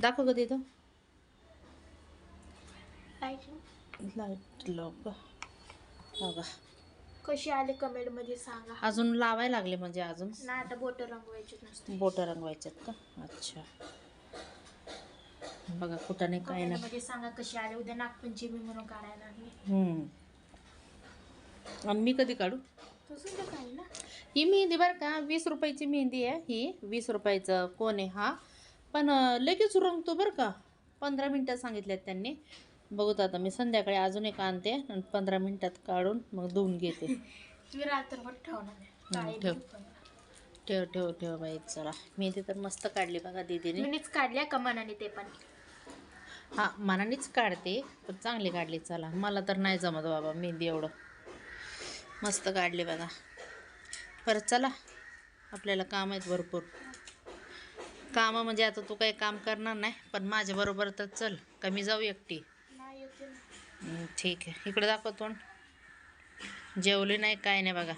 दाखव का तिथं लाइट कशी आले कमेंटमध्ये सांगा. अजून लावायला लागले म्हणजे अजून? नाही आता बोट रंगवायची नसते. बोटं रंगवायच्यात का? अच्छा. बघा कुठं नाही काय नाही. मध्ये सांगा कशी आले. उद्या नागपंचमी म्हणून काढायला हम्म. आणि मी कधी काढू? ही मेहंदी बरं का वीस रुपयाची मेहंदी आहे ही. वीस रुपयाचं कोण आहे हा? पण लगेच रंगतो बरं का. पंधरा मिनटं सांगितल्यात त्यांनी. बघूत आता मी संध्याकाळी अजून एक आणते आणि पंधरा मिनटात काढून मग धुवून घेते. ठेव. ठेव ठेव ठेव बाई चला. मेहंदी तर मस्त काढली बघा दीदीने. काढल्या कमानाने ते पण? हा मनानेच काढते पण चांगली काढली. चला मला तर नाही जमत बाबा मेहंदी एवढं. मस्त काढली बघा. परत चला. आपल्याला काम आहेत भरपूर. कामं म्हणजे आता तू काही काम करणार नाही पण माझ्याबरोबर तर चल का मी जाऊ एकटी? ठीक आहे. इकडे दाखव तोंड. जेवले नाही काय नाही बघा.